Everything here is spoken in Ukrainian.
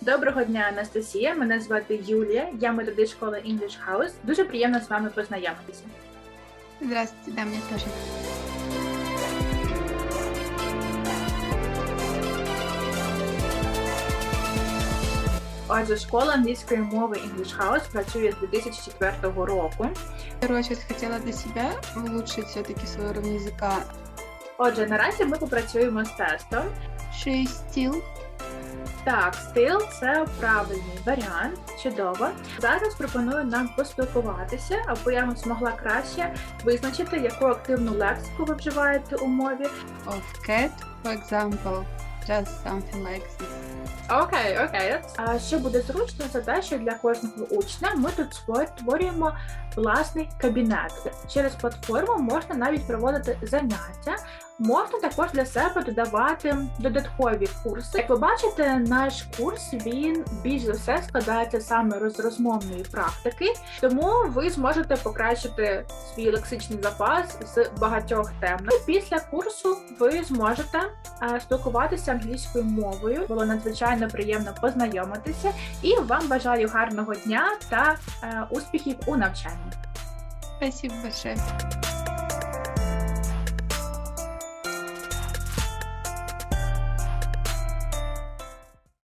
Доброго дня, Анастасія. Мене звати Юлія. Я методист школи English House. Дуже приємно з вами познайомитися. Здравствуйте, да, мне тоже. Отже, школа англійської мови English House працює з 2004 року. В первую очередь для себя улучшить все-таки свой уровень языка. Отже, наразі ми попрацюємо з тестом. She still Так, стил це правильний варіант. Чудово. Зараз пропоную нам поспілкуватися, аби я змогла краще визначити, яку активну лексику ви вживаєте у мові. of cat, for example, just something like this. Окей, окей. А що буде зручно, це те, що для кожного учня ми тут створюємо власний кабінет. Через платформу можна навіть проводити заняття. Можна також для себе додавати додаткові курси. Як ви бачите, наш курс він більш за все складається саме з розмовної практики, тому ви зможете покращити свій лексичний запас з багатьох тем. Ну, І після курсу ви зможете е, спілкуватися англійською мовою. Було надзвичайно приємно познайомитися і вам бажаю гарного дня та е, успіхів у навчанні. Спасибо большое.